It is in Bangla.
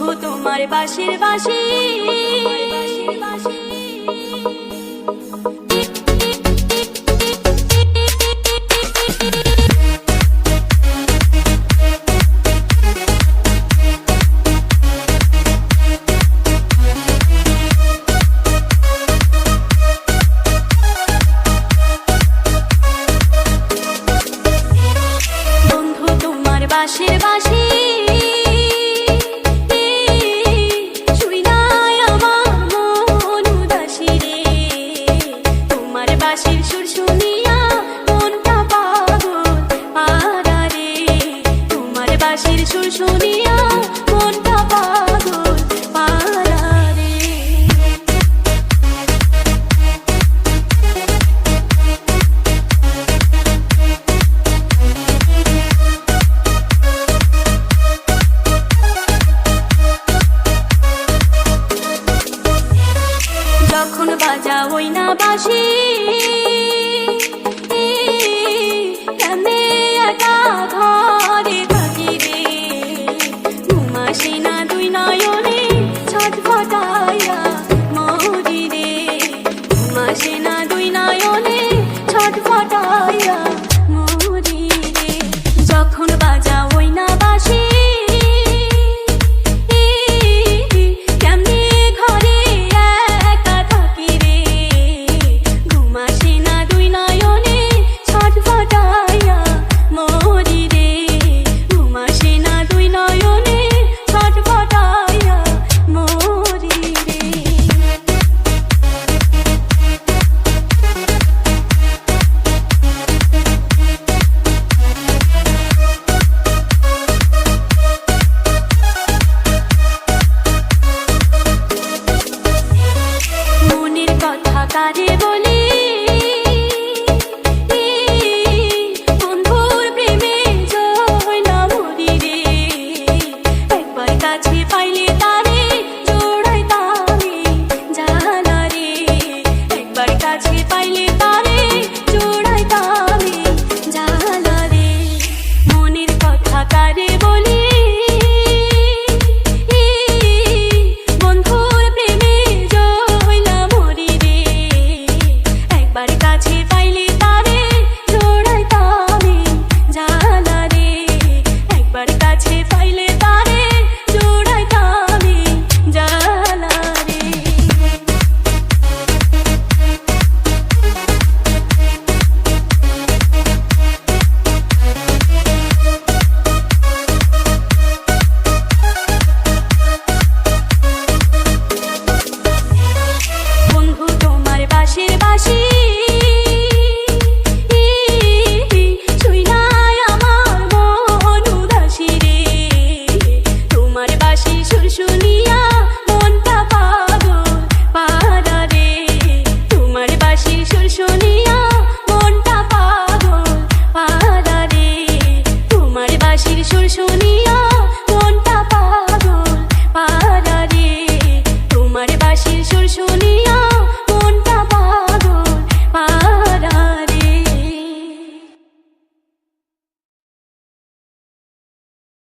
শুধু তোমার বাসির বাসি। আশেপাশে বাঁশির সুর শুনিয়াও মনটা পাগল যখন বাজা ওই না বাঁশি বলি শুনিয়া মনটা পা